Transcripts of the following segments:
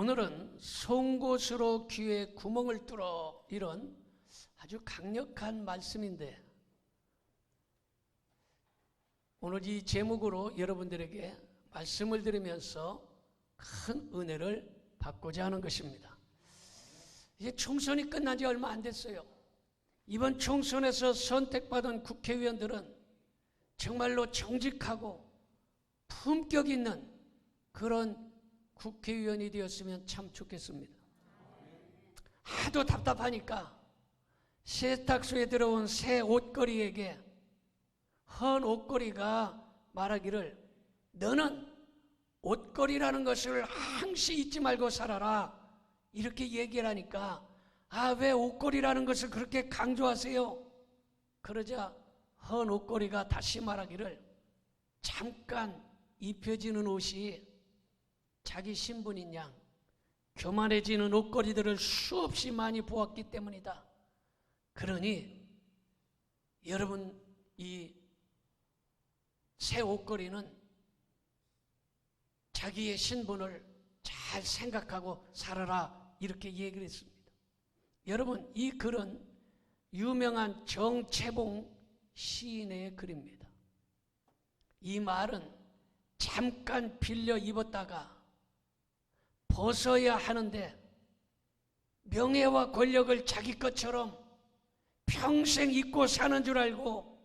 오늘은 송곳으로 귀에 구멍을 뚫어 이런 아주 강력한 말씀인데 오늘 이 제목으로 여러분들에게 말씀을 드리면서 큰 은혜를 받고자 하는 것입니다. 이제 총선이 끝난 지 얼마 안 됐어요. 이번 총선에서 선택받은 국회의원들은 정말로 정직하고 품격 있는 그런 국회의원이 되었으면 참 좋겠습니다. 하도 답답하니까 세탁소에 들어온 새 옷걸이에게 헌 옷걸이가 말하기를 너는 옷걸이라는 것을 항시 잊지 말고 살아라. 이렇게 얘기를 하니까 아, 왜 옷걸이라는 것을 그렇게 강조하세요? 그러자 헌 옷걸이가 다시 말하기를 잠깐 입혀지는 옷이 자기 신분인 양 교만해지는 옷걸이들을 수없이 많이 보았기 때문이다. 그러니 여러분 이 새 옷걸이는 자기의 신분을 잘 생각하고 살아라 이렇게 얘기를 했습니다. 여러분 이 글은 유명한 정채봉 시인의 글입니다. 이 말은 잠깐 빌려 입었다가 벗어야 하는데 명예와 권력을 자기 것처럼 평생 잊고 사는 줄 알고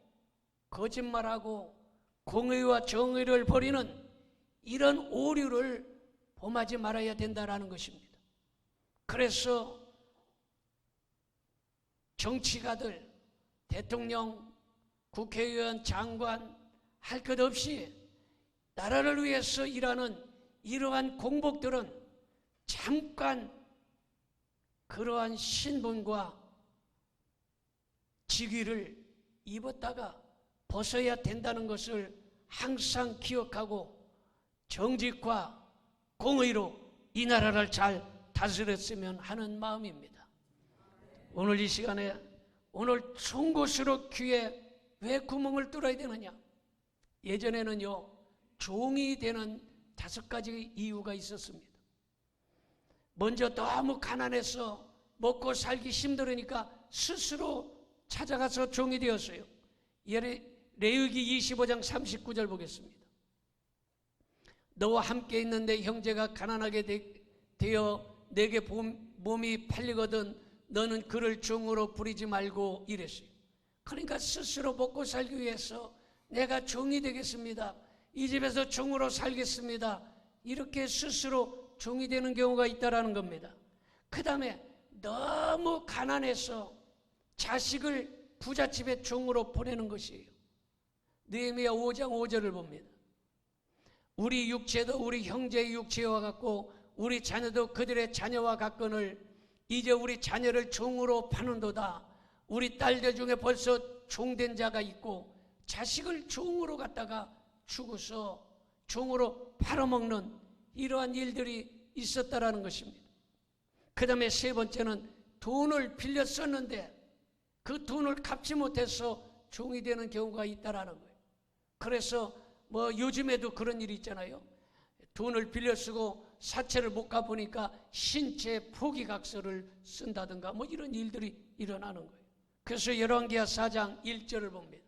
거짓말하고 공의와 정의를 버리는 이런 오류를 범하지 말아야 된다라는 것입니다. 그래서 정치가들, 대통령, 국회의원, 장관 할 것 없이 나라를 위해서 일하는 이러한 공복들은 잠깐 그러한 신분과 직위를 입었다가 벗어야 된다는 것을 항상 기억하고 정직과 공의로 이 나라를 잘 다스렸으면 하는 마음입니다. 오늘 이 시간에 오늘 송곳으로 귀에 왜 구멍을 뚫어야 되느냐? 예전에는요, 종이 되는 다섯 가지 이유가 있었습니다. 먼저 너무 가난해서 먹고 살기 힘들으니까 스스로 찾아가서 종이 되었어요. 레위기 25장 39절 보겠습니다. 너와 함께 있는데 형제가 가난하게 되, 어 내게 몸이 팔리거든 너는 그를 종으로 부리지 말고 이랬어요. 그러니까 스스로 먹고 살기 위해서 내가 종이 되겠습니다. 이 집에서 종으로 살겠습니다. 이렇게 스스로 종이 되는 경우가 있다라는 겁니다. 그 다음에 너무 가난해서 자식을 부잣집에 종으로 보내는 것이에요. 느헤미야 5장 5절을 봅니다. 우리 육체도 우리 형제의 육체와 같고 우리 자녀도 그들의 자녀와 같거늘 이제 우리 자녀를 종으로 파는도다. 우리 딸들 중에 벌써 종된 자가 있고 자식을 종으로 갖다가 죽어서 종으로 팔아먹는 이러한 일들이 있었다라는 것입니다. 그 다음에 세 번째는 돈을 빌려 썼는데 그 돈을 갚지 못해서 종이 되는 경우가 있다라는 거예요. 그래서 뭐 요즘에도 그런 일이 있잖아요. 돈을 빌려 쓰고 사채를 못 갚으니까 신체 포기각서를 쓴다든가 뭐 이런 일들이 일어나는 거예요. 그래서 열왕기하 4장 1절을 봅니다.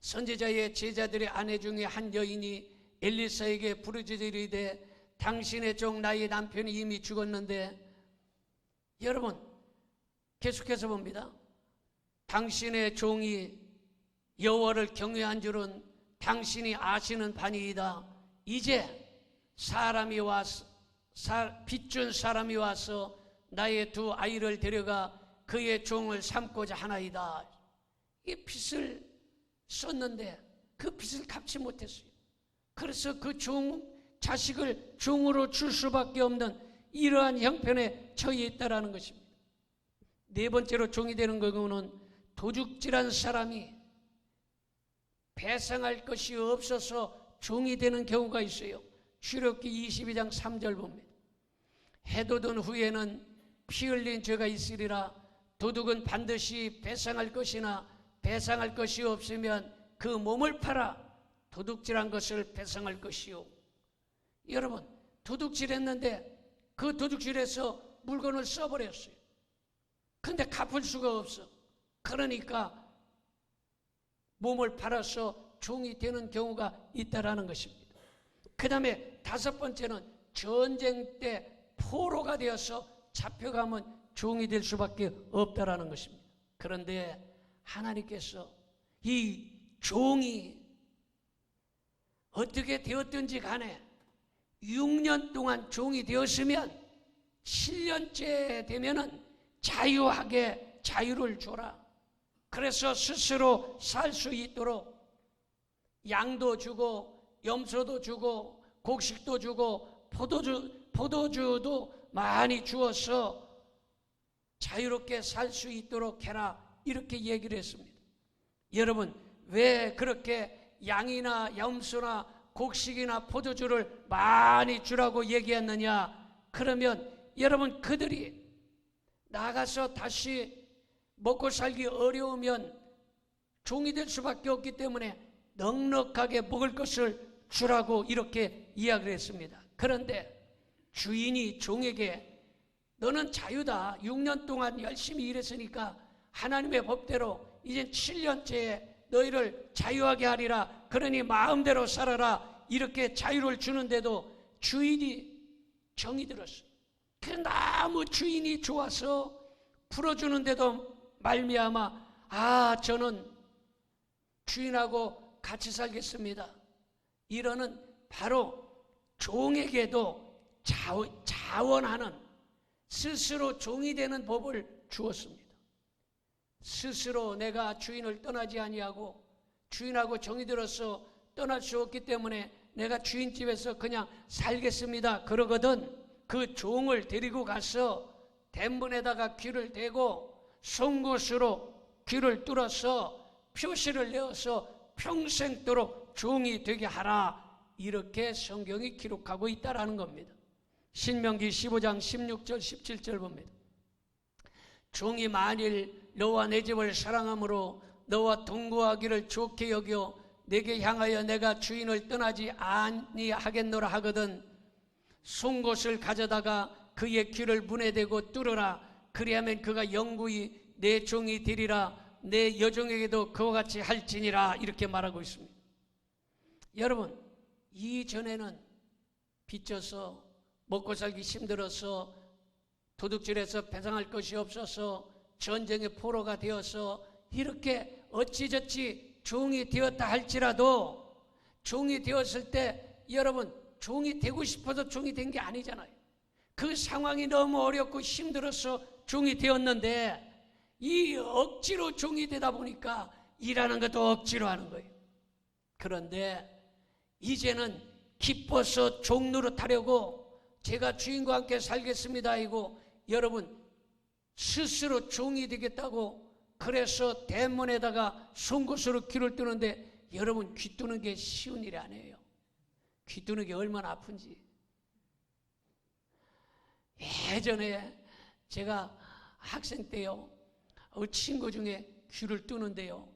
선지자의 제자들의 아내 중에 한 여인이 엘리사에게 부르짖으리되 당신의 종 나의 남편이 이미 죽었는데 여러분 계속해서 봅니다. 당신의 종이 여호와를 경외한 줄은 당신이 아시는 바니이다. 이제 사람이 와서 빚준 사람이 와서 나의 두 아이를 데려가 그의 종을 삼고자 하나이다. 이 빚을 썼는데 그 빚을 갚지 못했어요. 그래서 그 종, 자식을 종으로 줄 수밖에 없는 이러한 형편에 처해 있다라는 것입니다. 네 번째로 종이 되는 경우는 도둑질한 사람이 배상할 것이 없어서 종이 되는 경우가 있어요. 출애기 22장 3절 봅니다. 해돋은 후에는 피 흘린 죄가 있으리라 도둑은 반드시 배상할 것이나 배상할 것이 없으면 그 몸을 팔아 도둑질한 것을 배상할 것이요. 여러분 도둑질했는데 그 도둑질에서 물건을 써버렸어요. 근데 갚을 수가 없어. 그러니까 몸을 팔아서 종이 되는 경우가 있다라는 것입니다. 그 다음에 다섯 번째는 전쟁 때 포로가 되어서 잡혀가면 종이 될 수밖에 없다라는 것입니다. 그런데 하나님께서 이 종이 어떻게 되었든지 간에 6년 동안 종이 되었으면 7년째 되면은 자유하게 자유를 줘라. 그래서 스스로 살 수 있도록 양도 주고 염소도 주고 곡식도 주고 포도주 포도주도 많이 주어서 자유롭게 살 수 있도록 해라. 이렇게 얘기를 했습니다. 여러분, 왜 그렇게 양이나 염소나 곡식이나 포도주를 많이 주라고 얘기했느냐? 그러면 여러분 그들이 나가서 다시 먹고 살기 어려우면 종이 될 수밖에 없기 때문에 넉넉하게 먹을 것을 주라고 이렇게 이야기를 했습니다. 그런데 주인이 종에게 너는 자유다. 6년 동안 열심히 일했으니까 하나님의 법대로 이제 7년째에 너희를 자유하게 하리라. 그러니 마음대로 살아라. 이렇게 자유를 주는데도 주인이 정이 들었어. 그 너무 주인이 좋아서 풀어주는데도 말미암아 아 저는 주인하고 같이 살겠습니다. 이러는 바로 종에게도 자원하는 스스로 종이 되는 법을 주었습니다. 스스로 내가 주인을 떠나지 아니하고 주인하고 정이 들어서 떠날 수 없기 때문에 내가 주인집에서 그냥 살겠습니다. 그러거든 그 종을 데리고 가서 대문에다가 귀를 대고 송곳으로 귀를 뚫어서 표시를 내어서 평생도록 종이 되게 하라. 이렇게 성경이 기록하고 있다라는 겁니다. 신명기 15장 16절 17절 봅니다. 종이 만일 너와 내 집을 사랑함으로 너와 동거하기를 좋게 여겨 내게 향하여 내가 주인을 떠나지 아니하겠노라 하거든. 송곳을 가져다가 그의 귀를 문에 대고 뚫어라. 그리하면 그가 영구히 내 종이 되리라. 내 여종에게도 그와 같이 할지니라. 이렇게 말하고 있습니다. 여러분 이전에는 빚져서 먹고 살기 힘들어서 도둑질해서 배상할 것이 없어서 전쟁의 포로가 되어서 이렇게 어찌저찌 종이 되었다 할지라도 종이 되었을 때 여러분 종이 되고 싶어서 종이 된 게 아니잖아요. 그 상황이 너무 어렵고 힘들어서 종이 되었는데 이 억지로 종이 되다 보니까 일하는 것도 억지로 하는 거예요. 그런데 이제는 기뻐서 종로로 타려고 제가 주인과 함께 살겠습니다. 이고 여러분 스스로 종이 되겠다고 그래서 대문에다가 송곳으로 귀를 뜨는데 여러분 귀 뜨는 게 쉬운 일이 아니에요. 귀 뜨는 게 얼마나 아픈지. 예전에 제가 학생 때요. 어, 친구 중에 귀를 뜨는데요.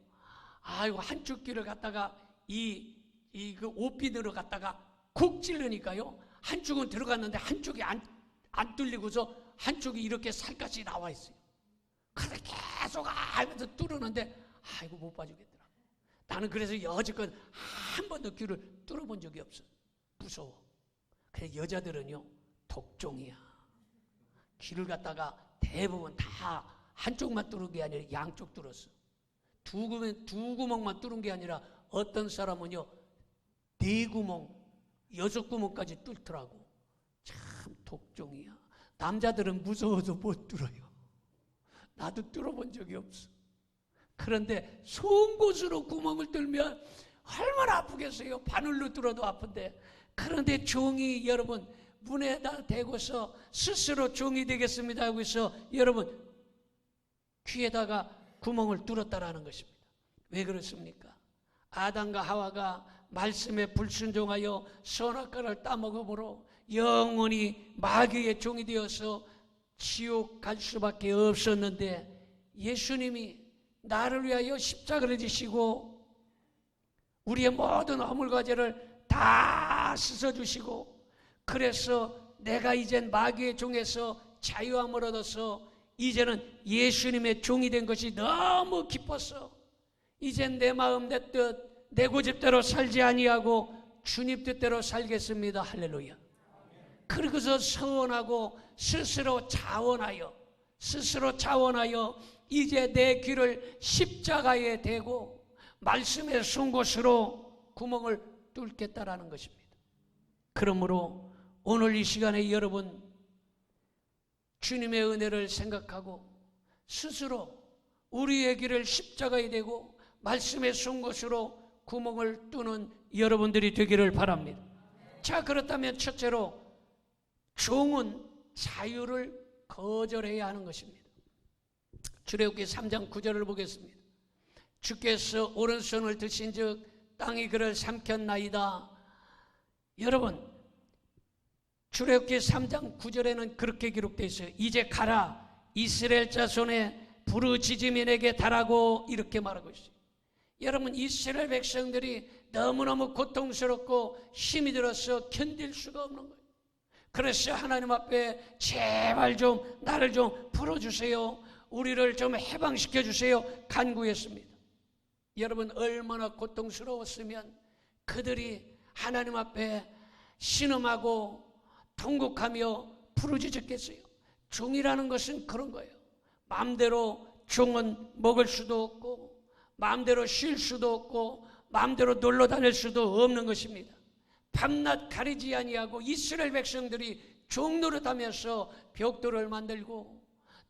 아이고 한쪽 귀를 갖다가 이 이 그 옷비늘을 갖다가 콕 찔르니까요. 한쪽은 들어갔는데 한쪽이 안, 안 뚫리고서 한쪽이 이렇게 살갗이 나와 있어요. 그래서 계속 하면서 뚫었는데 아이고 못 봐주겠더라. 나는 그래서 여지껏 한 번도 귀를 뚫어본 적이 없어. 무서워. 그래 여자들은요 독종이야. 귀를 갖다가 대부분 다 한쪽만 뚫은 게 아니라 양쪽 뚫었어. 두 구멍, 두 구멍만 뚫은 게 아니라 어떤 사람은요 네 구멍, 여섯 구멍까지 뚫더라고. 참 독종이야. 남자들은 무서워서 못 뚫어요. 나도 뚫어본 적이 없어. 그런데 송곳으로 구멍을 뚫면 얼마나 아프겠어요. 바늘로 뚫어도 아픈데. 그런데 종이 여러분 문에다 대고서 스스로 종이 되겠습니다 하고 있어 여러분 귀에다가 구멍을 뚫었다라는 것입니다. 왜 그렇습니까? 아담과 하와가 말씀에 불순종하여 선악과를 따먹음으로 영원히 마귀의 종이 되어서 지옥 갈 수밖에 없었는데 예수님이 나를 위하여 십자가를 지시고 우리의 모든 허물과제를 다 씻어주시고 그래서 내가 이젠 마귀의 종에서 자유함을 얻어서 이제는 예수님의 종이 된 것이 너무 기뻤어. 이젠 내 마음 내 뜻, 내 고집대로 살지 아니하고 주님 뜻대로 살겠습니다. 할렐루야. 그러고서 서원하고 스스로 자원하여 스스로 자원하여 이제 내 귀를 십자가에 대고 말씀의 송곳으로 구멍을 뚫겠다라는 것입니다. 그러므로 오늘 이 시간에 여러분 주님의 은혜를 생각하고 스스로 우리의 길을 십자가에 대고 말씀의 송곳으로 구멍을 뚫는 여러분들이 되기를 바랍니다. 자, 그렇다면 첫째로 종은 자유를 거절해야 하는 것입니다. 출애굽기 3장 9절을 보겠습니다. 주께서 오른손을 드신즉 땅이 그를 삼켰나이다. 여러분 출애굽기 3장 9절에는 그렇게 기록되어 있어요. 이제 가라 이스라엘 자손의 부르짖음인에게 달하고 이렇게 말하고 있어요. 여러분 이스라엘 백성들이 너무너무 고통스럽고 힘이 들어서 견딜 수가 없는 거예요. 그래서 하나님 앞에 제발 좀 나를 좀 풀어주세요. 우리를 좀 해방시켜 주세요. 간구했습니다. 여러분 얼마나 고통스러웠으면 그들이 하나님 앞에 신음하고 통곡하며 부르짖었겠어요. 종이라는 것은 그런 거예요. 마음대로 종은 먹을 수도 없고 마음대로 쉴 수도 없고 마음대로 놀러 다닐 수도 없는 것입니다. 밤낮 가리지 아니하고 이스라엘 백성들이 종노릇하면서 벽돌을 만들고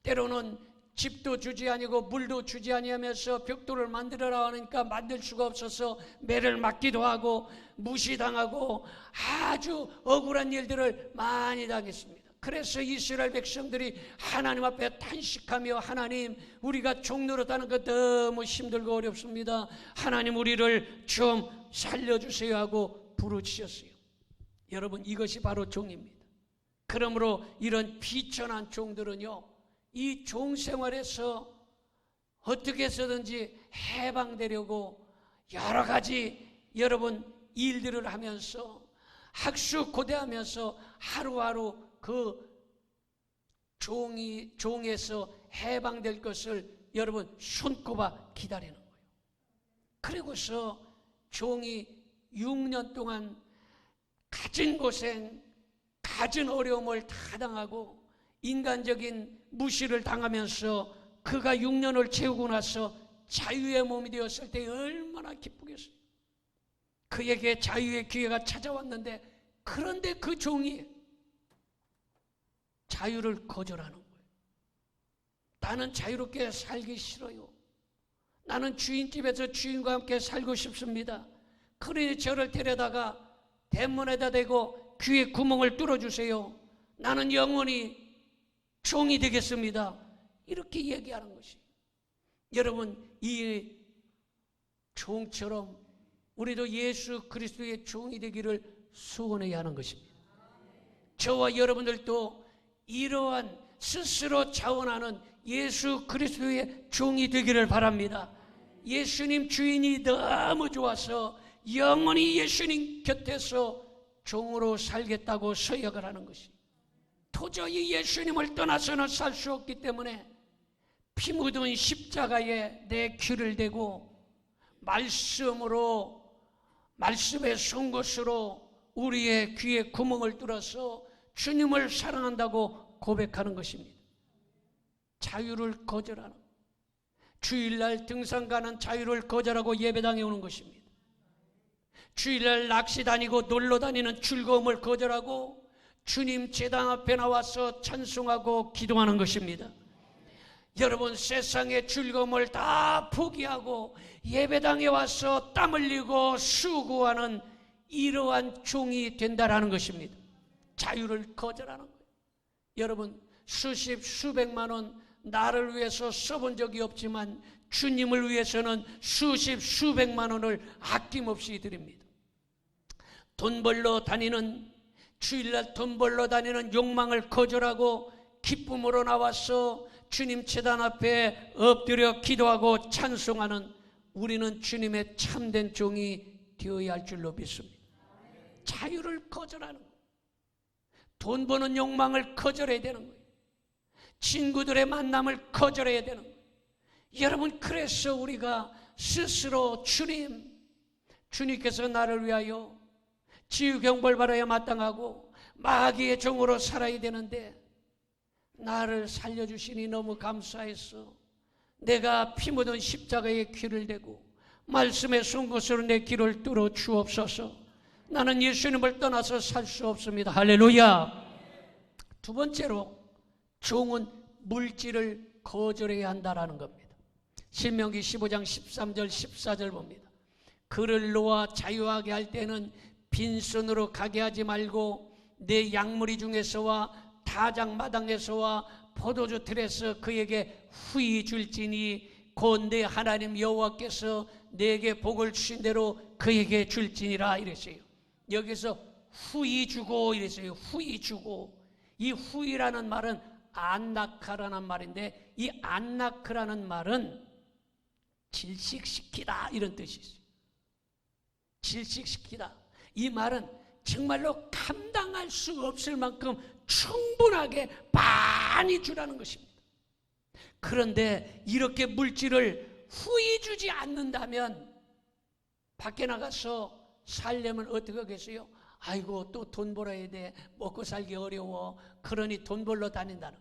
때로는 집도 주지 아니고 물도 주지 아니하면서 벽돌을 만들어라 하니까 만들 수가 없어서 매를 맞기도 하고 무시당하고 아주 억울한 일들을 많이 당했습니다. 그래서 이스라엘 백성들이 하나님 앞에 탄식하며 하나님 우리가 종노릇하는 것 너무 힘들고 어렵습니다. 하나님 우리를 좀 살려주세요 하고 부르짖었어요. 여러분 이것이 바로 종입니다. 그러므로 이런 비천한 종들은요 이 종 생활에서 어떻게 해서든지 해방되려고 여러 가지 여러분 일들을 하면서 학수 고대하면서 하루하루 그 종이 종에서 해방될 것을 여러분 손꼽아 기다리는 거예요. 그리고서 종이 6년 동안 가진 고생, 가진 어려움을 다 당하고 인간적인 무시를 당하면서 그가 6년을 채우고 나서 자유의 몸이 되었을 때 얼마나 기쁘겠어요. 그에게 자유의 기회가 찾아왔는데 그런데 그 종이 자유를 거절하는 거예요. 나는 자유롭게 살기 싫어요. 나는 주인집에서 주인과 함께 살고 싶습니다. 그러니 저를 데려다가 대문에다 대고 귀에 구멍을 뚫어주세요. 나는 영원히 종이 되겠습니다. 이렇게 얘기하는 것이. 여러분, 이 종처럼 우리도 예수 그리스도의 종이 되기를 소원해야 하는 것입니다. 저와 여러분들도 이러한 스스로 자원하는 예수 그리스도의 종이 되기를 바랍니다. 예수님 주인이 너무 좋아서 영원히 예수님 곁에서 종으로 살겠다고 서약을 하는 것이 도저히 예수님을 떠나서는 살 수 없기 때문에 피 묻은 십자가에 내 귀를 대고 말씀으로 말씀의 송곳으로 우리의 귀에 구멍을 뚫어서 주님을 사랑한다고 고백하는 것입니다. 자유를 거절하는 주일날 등산 가는 자유를 거절하고 예배당에 오는 것입니다. 주일날 낚시 다니고 놀러 다니는 즐거움을 거절하고 주님 재단 앞에 나와서 찬송하고 기도하는 것입니다. 여러분 세상의 즐거움을 다 포기하고 예배당에 와서 땀 흘리고 수고하는 이러한 종이 된다라는 것입니다. 자유를 거절하는 거예요. 여러분 수십 수백만 원 나를 위해서 써본 적이 없지만 주님을 위해서는 수십 수백만 원을 아낌없이 드립니다. 돈 벌러 다니는 주일날 돈 벌러 다니는 욕망을 거절하고 기쁨으로 나와서 주님 재단 앞에 엎드려 기도하고 찬송하는 우리는 주님의 참된 종이 되어야 할 줄로 믿습니다. 자유를 거절하는 돈 버는 욕망을 거절해야 되는 거예요. 친구들의 만남을 거절해야 되는 거예요. 여러분, 그래서 우리가 스스로 주님, 주님께서 나를 위하여 지유경벌 받아야 마땅하고 마귀의 종으로 살아야 되는데 나를 살려주시니 너무 감사했어. 내가 피 묻은 십자가에 귀를 대고 말씀에 순 것으로 내 길을 뚫어 주옵소서. 나는 예수님을 떠나서 살 수 없습니다. 할렐루야. 두 번째로 종은 물질을 거절해야 한다라는 겁니다. 신명기 15장 13절 14절 봅니다. 그를 놓아 자유하게 할 때는 빈손으로 가게 하지 말고 내 양무리 중에서와 타작 마당에서와 포도주 틀에서 그에게 후히 줄지니 곧 내 하나님 여호와께서 내게 복을 주신 대로 그에게 줄지니라 이랬어요. 여기서 후히 주고 이랬어요. 후히 주고 이 후히라는 말은 안나카라는 말인데 이 안나크라는 말은 질식시키다 이런 뜻이 있어요. 질식시키다. 이 말은 정말로 감당할 수 없을 만큼 충분하게 많이 주라는 것입니다. 그런데 이렇게 물질을 후히 주지 않는다면 밖에 나가서 살려면 어떻게 하겠어요? 아이고 또 돈 벌어야 돼 먹고 살기 어려워 그러니 돈 벌러 다닌다는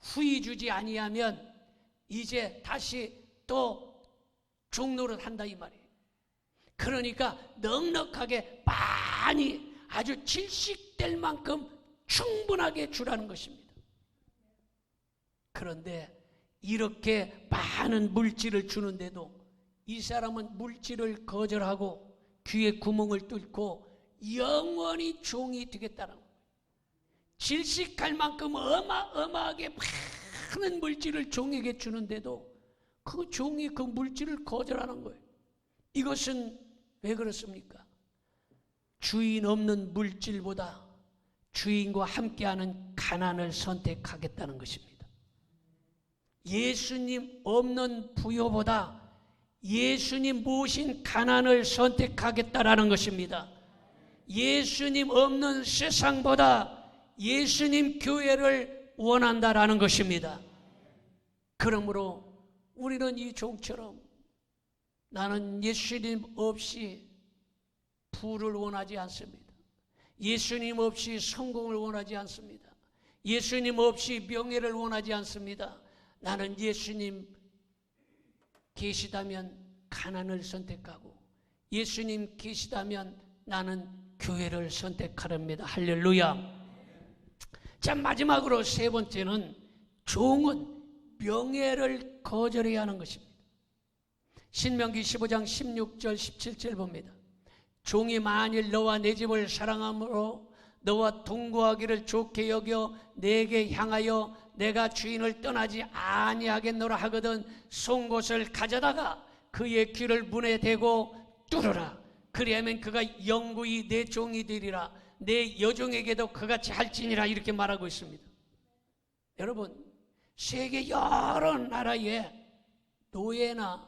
후히 주지 아니하면 이제 다시 또 종로를 한다 이 말이에요 그러니까 넉넉하게 많이 아주 질식될 만큼 충분하게 주라는 것입니다 그런데 이렇게 많은 물질을 주는데도 이 사람은 물질을 거절하고 귀에 구멍을 뚫고 영원히 종이 되겠다는 거예요. 질식할 만큼 어마어마하게 많은 물질을 종에게 주는데도 그 종이 그 물질을 거절하는 거예요. 이것은 왜 그렇습니까? 주인 없는 물질보다 주인과 함께하는 가난을 선택하겠다는 것입니다. 예수님 없는 부여보다 예수님 모신 가난을 선택하겠다라는 것입니다. 예수님 없는 세상보다 예수님 교회를 원한다라는 것입니다. 그러므로 우리는 이 종처럼 나는 예수님 없이 부를 원하지 않습니다. 예수님 없이 성공을 원하지 않습니다. 예수님 없이 명예를 원하지 않습니다. 나는 예수님 계시다면 가난을 선택하고 예수님 계시다면 나는 교회를 선택하렵니다. 할렐루야. 자, 마지막으로 세 번째는 종은 명예를 거절해야 하는 것입니다. 신명기 15장 16절 17절 봅니다. 종이 만일 너와 내 집을 사랑함으로 너와 동거하기를 좋게 여겨 내게 향하여 내가 주인을 떠나지 아니하겠노라 하거든 송곳을 가져다가 그의 귀를 문에 대고 뚫어라 그리하면 그가 영구히 내 종이 되리라 내 여종에게도 그같이 할지니라 이렇게 말하고 있습니다 여러분 세계 여러 나라의 노예나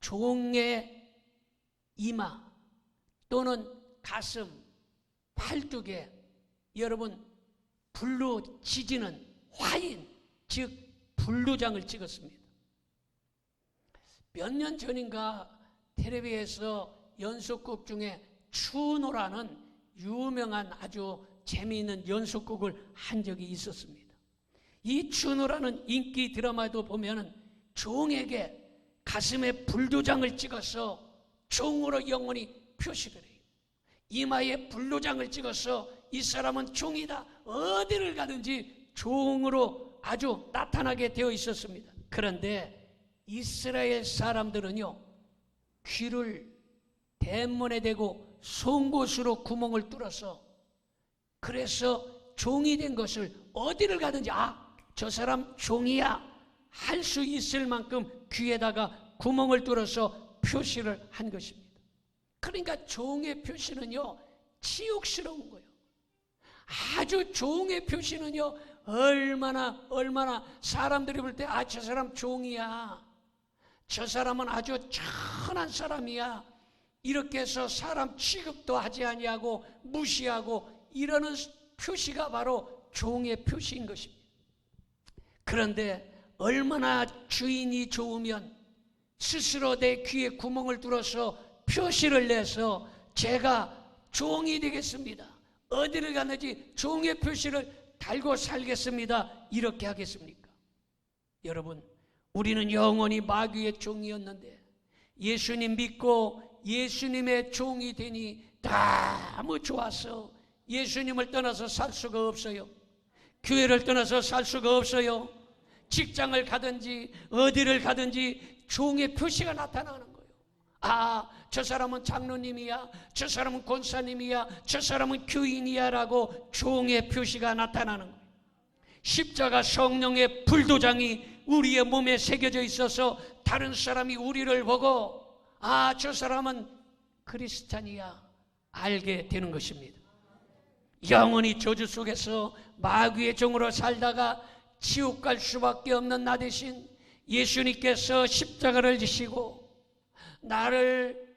종의 이마 또는 가슴 팔뚝에 여러분 불로 지지는 화인, 즉 불루장을 찍었습니다. 몇 년 전인가 텔레비에서 연속극 중에 추노라는 유명한 아주 재미있는 연속극을 한 적이 있었습니다. 이 추노라는 인기 드라마도 보면은 종에게 가슴에 불도장을 찍어서 종으로 영원히 표시를 해요. 이마에 불도장을 찍어서 이 사람은 종이다. 어디를 가든지 종으로 아주 나타나게 되어 있었습니다. 그런데 이스라엘 사람들은요, 귀를 대문에 대고 송곳으로 구멍을 뚫어서 그래서 종이 된 것을 어디를 가든지 아, 저 사람 종이야 할 수 있을 만큼 귀에다가 구멍을 뚫어서 표시를 한 것입니다. 그러니까 종의 표시는요, 치욕스러운 거예요. 아주 종의 표시는요, 얼마나 얼마나 사람들이 볼 때 아 저 사람 종이야. 저 사람은 아주 천한 사람이야. 이렇게 해서 사람 취급도 하지 아니하고 무시하고 이러는 표시가 바로 종의 표시인 것입니다. 그런데 얼마나 주인이 좋으면 스스로 내 귀에 구멍을 뚫어서 표시를 내서 제가 종이 되겠습니다. 어디를 가는지 종의 표시를 달고 살겠습니다. 이렇게 하겠습니까? 여러분, 우리는 영원히 마귀의 종이었는데 예수님 믿고 예수님의 종이 되니 너무 좋아서 예수님을 떠나서 살 수가 없어요. 교회를 떠나서 살 수가 없어요. 직장을 가든지 어디를 가든지 종의 표시가 나타나는 거예요. 아, 저 사람은 장로님이야. 저 사람은 권사님이야. 저 사람은 교인이야라고 종의 표시가 나타나는 거예요. 십자가 성령의 불도장이 우리의 몸에 새겨져 있어서 다른 사람이 우리를 보고 아, 저 사람은 크리스찬이야. 알게 되는 것입니다. 영원히 저주 속에서 마귀의 종으로 살다가 지옥 갈 수밖에 없는 나 대신 예수님께서 십자가를 지시고 나를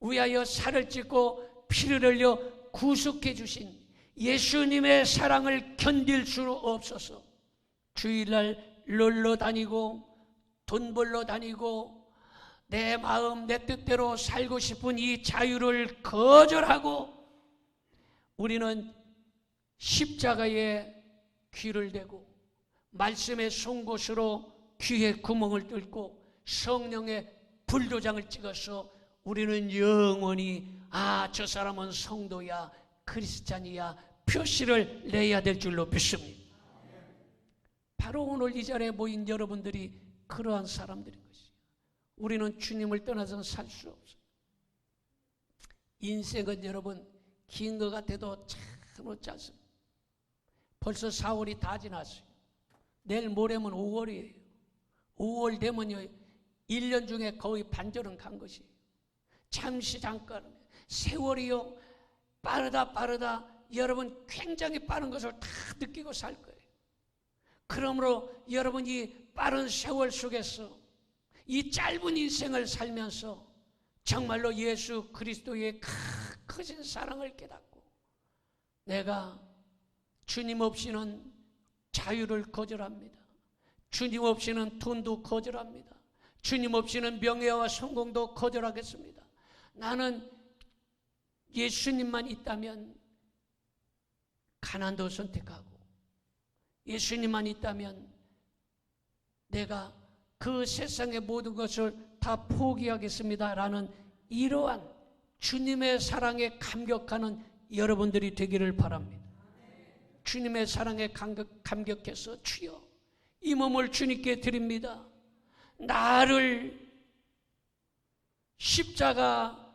위하여 살을 찢고 피를 흘려 구속해 주신 예수님의 사랑을 견딜 수 없어서 주일날 놀러 다니고 돈 벌러 다니고 내 마음 내 뜻대로 살고 싶은 이 자유를 거절하고 우리는 십자가에 귀를 대고 말씀의 송곳으로 귀에 구멍을 뚫고 성령의 불도장을 찍어서 우리는 영원히 아 저 사람은 성도야 크리스찬이야 표시를 내야 될 줄로 믿습니다. 바로 오늘 이 자리에 모인 여러분들이 그러한 것이에요. 우리는 주님을 떠나서는 살 수 없어요. 인생은 여러분 긴 것 같아도 참으로 짧습니다. 벌써 4월이 다 지났어요. 내일 모레면 5월이에요. 5월 되면요. 1년 중에 거의 반절은 간 것이에요. 잠시 잠깐 세월이요. 빠르다 빠르다 여러분 굉장히 빠른 것을 다 느끼고 살 거예요. 그러므로 여러분 이 빠른 세월 속에서 이 짧은 인생을 살면서 정말로 예수 그리스도의 크신 사랑을 깨닫고 내가 주님 없이는 자유를 거절합니다. 주님 없이는 돈도 거절합니다. 주님 없이는 명예와 성공도 거절하겠습니다. 나는 예수님만 있다면 가난도 선택하고 예수님만 있다면 내가 그 세상의 모든 것을 다 포기하겠습니다라는 이러한 주님의 사랑에 감격하는 여러분들이 되기를 바랍니다. 주님의 사랑에 감격, 감격해서 주여 이 몸을 주님께 드립니다. 나를 십자가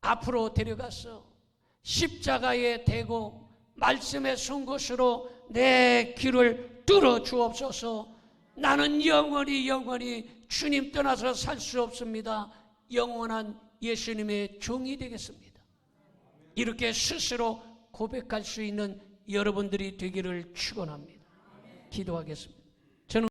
앞으로 데려가서 십자가에 대고 말씀의 송곳으로 내 귀를 뚫어 주옵소서 나는 영원히 영원히 주님 떠나서 살 수 없습니다. 영원한 예수님의 종이 되겠습니다. 이렇게 스스로 고백할 수 있는 여러분들이 되기를 축원합니다. 기도하겠습니다.